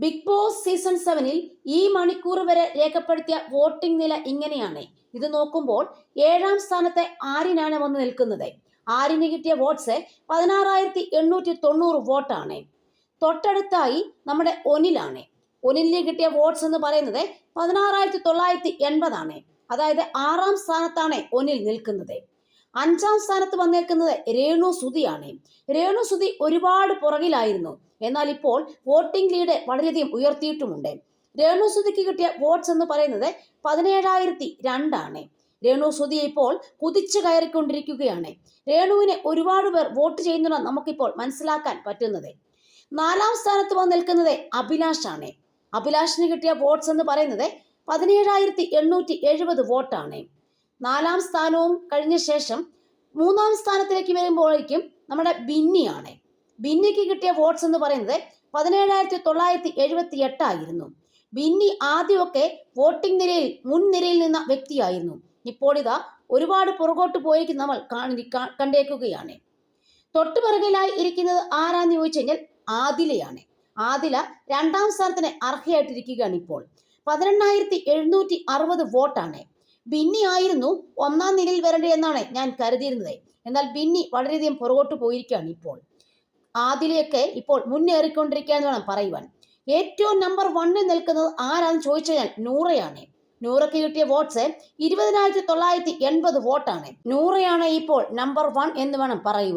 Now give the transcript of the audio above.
Big boss season സെവനിൽ ഈ മണിക്കൂർ വരെ രേഖപ്പെടുത്തിയ വോട്ടിംഗ് നില ഇങ്ങനെയാണ്. ഇത് നോക്കുമ്പോൾ ഏഴാം സ്ഥാനത്തെ ആരിനാണ് വന്ന് നിൽക്കുന്നത്. ആരിന് കിട്ടിയ വോട്ട്സ് പതിനാറായിരത്തി എണ്ണൂറ്റി തൊണ്ണൂറ് വോട്ടാണ്. തൊട്ടടുത്തായി നമ്മുടെ ഒനിലാണ്. ഒനിലിന് കിട്ടിയ വോട്ട്സ് എന്ന് പറയുന്നത് പതിനാറായിരത്തി തൊള്ളായിരത്തി എൺപതാണ് അതായത് ആറാം സ്ഥാനത്താണ് ഒനിൽ നിൽക്കുന്നത്. അഞ്ചാം സ്ഥാനത്ത് വന്നേക്കുന്നത് രേണു സുതിയാണ് രേണു സുതി ഒരുപാട് പുറകിലായിരുന്നു. എന്നാൽ ഇപ്പോൾ വോട്ടിംഗ് ലീഡ് വളരെയധികം ഉയർത്തിയിട്ടുമുണ്ട്. രേണു സുധിക്ക് കിട്ടിയ വോട്ട്സ് എന്ന് പറയുന്നത് പതിനേഴായിരത്തി രണ്ടാണ് രേണു സുധി ഇപ്പോൾ കുതിച്ചു കയറിക്കൊണ്ടിരിക്കുകയാണ്. രേണുവിനെ ഒരുപാട് പേർ വോട്ട് ചെയ്യുന്നതാണ് നമുക്കിപ്പോൾ മനസ്സിലാക്കാൻ പറ്റുന്നത്. നാലാം സ്ഥാനത്ത് വന്ന് നിൽക്കുന്നത് അഭിലാഷാണ്. അഭിലാഷിന് കിട്ടിയ വോട്ട്സ് എന്ന് പറയുന്നത് പതിനേഴായിരത്തി എണ്ണൂറ്റി എഴുപത് വോട്ടാണ്. നാലാം സ്ഥാനവും കഴിഞ്ഞ ശേഷം മൂന്നാം സ്ഥാനത്തിലേക്ക് വരുമ്പോഴേക്കും നമ്മുടെ ബിന്നിയാണ്. ബിന്നിക്ക് കിട്ടിയ വോട്ട്സ് എന്ന് പറയുന്നത് പതിനേഴായിരത്തി തൊള്ളായിരത്തി എഴുപത്തി എട്ടായിരുന്നു ബിന്നി ആദ്യമൊക്കെ വോട്ടിംഗ് നിരയിൽ മുൻനിരയിൽ നിന്ന വ്യക്തിയായിരുന്നു. ഇപ്പോൾ ഇതാ ഒരുപാട് പുറകോട്ട് പോയേക്ക് നമ്മൾ കാണി കണ്ടേക്കുകയാണ്. തൊട്ടുപിറകിലായി ഇരിക്കുന്നത് ആരാന്ന് ചോദിച്ചു കഴിഞ്ഞാൽ ആദിലയാണ്. ആദില രണ്ടാം സ്ഥാനത്തിന് അർഹയായിട്ടിരിക്കുകയാണ് ഇപ്പോൾ. പതിനെണ്ണായിരത്തി എഴുന്നൂറ്റി അറുപത് വോട്ടാണ്. ബിന്നി ആയിരുന്നു ഒന്നാം നിരയിൽ വരേണ്ടത് എന്നാണ് ഞാൻ കരുതിയിരുന്നത്. എന്നാൽ ബിന്നി വളരെയധികം പുറകോട്ട് പോയിരിക്കുകയാണ് ഇപ്പോൾ. ആദിലയൊക്കെ ഇപ്പോൾ മുന്നേറിക്കൊണ്ടിരിക്കുക എന്ന് വേണം പറയുവാൻ. ഏറ്റവും നമ്പർ വണ്ണിൽ നിൽക്കുന്നത് ആരാന്ന് ചോദിച്ചു കഴിഞ്ഞാൽ നൂറയാണ്. നൂറയ്ക്ക് കിട്ടിയ വോട്ട്സ് ഇരുപതിനായിരത്തി തൊള്ളായിരത്തി എൺപത് വോട്ടാണ്. നൂറയാണ് ഇപ്പോൾ നമ്പർ വൺ എന്ന് വേണം പറയുവാൻ.